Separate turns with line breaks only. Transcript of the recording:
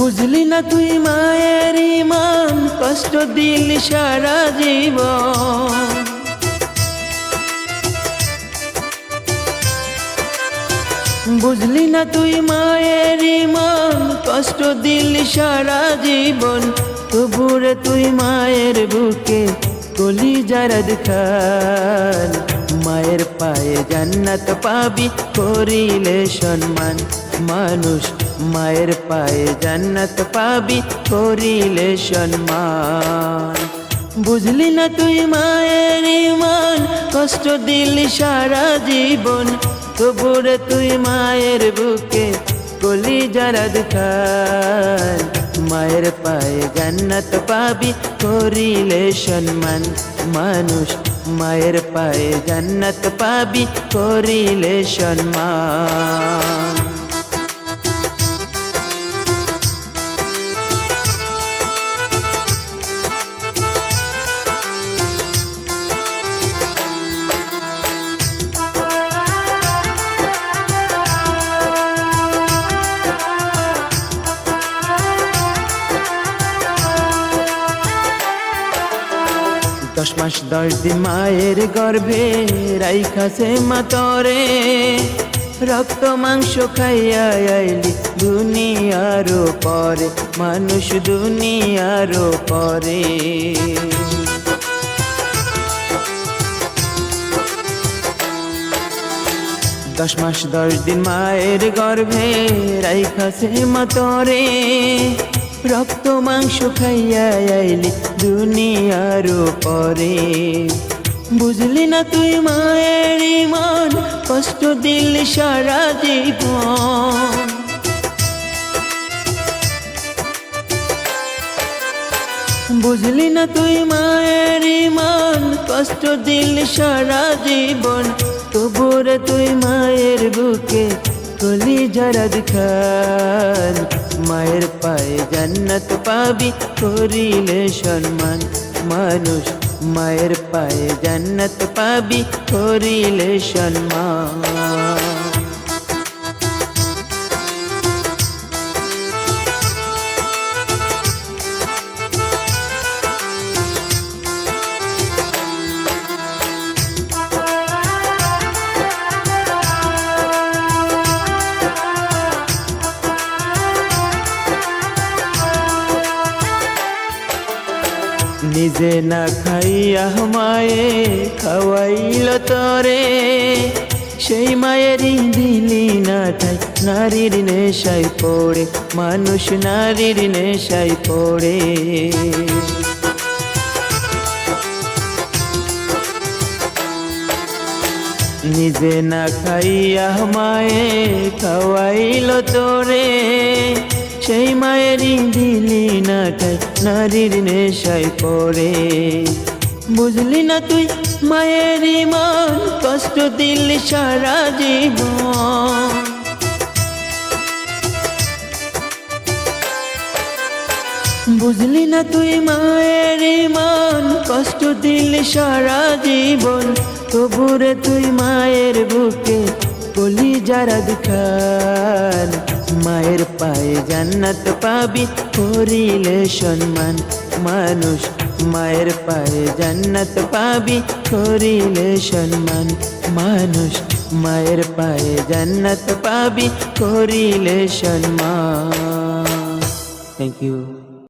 বুঝলি না তুই মায়ের ইমান, কষ্ট দিলি সারা জীবন। বুঝলি না তুই মায়ের ইমান, কষ্ট দিলি সারা জীবন। তবুরে তুই মায়ের বুকে কলি যারা খান মায়ের পায়ে জান্নাত পাবি, করিলে সম্মান। মানুষ মায়ের পায়ে জান্নাত পাবি, করিলে সম্মান। বুঝলি না তুই মায়ের ইমান, কষ্ট দিলি সারা জীবন। তবুরে তুই মায়ের বুকে গলি যারা খান মায়ের পায়ে জান্নাত পাবি, করিলে সম্মান। মানুষ মায়ের পায়ে জান্নাত পাবি করিলে সম্মান। দশ মাস দশ দিন মায়ের গর্ভে রাইখাছে মাতরে রক্ত, মাংস খাইয়া আইলি দুনিয়ারও পরে, মানুষ দুনিয়ারও পরে। দশ মাস দশ দিন মায়ের গর্ভে রাইখাছে মাতরে রক্ত, মাংস খাইয়া আইলি দুনিয়ার পরে বুঝলি না তুই মায়ের ইমান, কষ্ট দিলি সারা জীবন। বুঝলি না তুই মায়ের ইমান, কষ্ট দিলি সারা জীবন তবুরে তুই মায়ের বুকে জারাদ খান, মায়ের পায়ে জান্নাত পাবি করিলে সম্মান। মানুষ মায়ের পায়ে জান্নাত পাবি করিলে সম্মান। নিজে না খাইয়া মায়ে খাওয়াইল তরে। সেই মায়েরই দিলি না ঠাই নারীর নেশায় পড়ে, মানুষ নারীর নেশায় পড়ে। নিজে না খাইয়া মায়ে খাওয়াইল তোরে। সেই মায়েরই দিলি না খাই নারীর নেশায় পড়ে। বুঝলি না তুই, মায়ের মন কষ্ট দিলি সারা জীবন। বুঝলি না তুই, মায়ের মন কষ্ট দিলি সারা জীবন। তবুরে তুই মায়ের বুকে যারা খান, মায়ের পায়ে জান্নাত পাবি, করিলে সম্মান। মানুষ মায়ের পায়ে জান্নাত পাবি, করিলে সম্মান। মানুষ মায়ের পায়ে জান্নাত পাবি, করিলে সম্মান। Thank you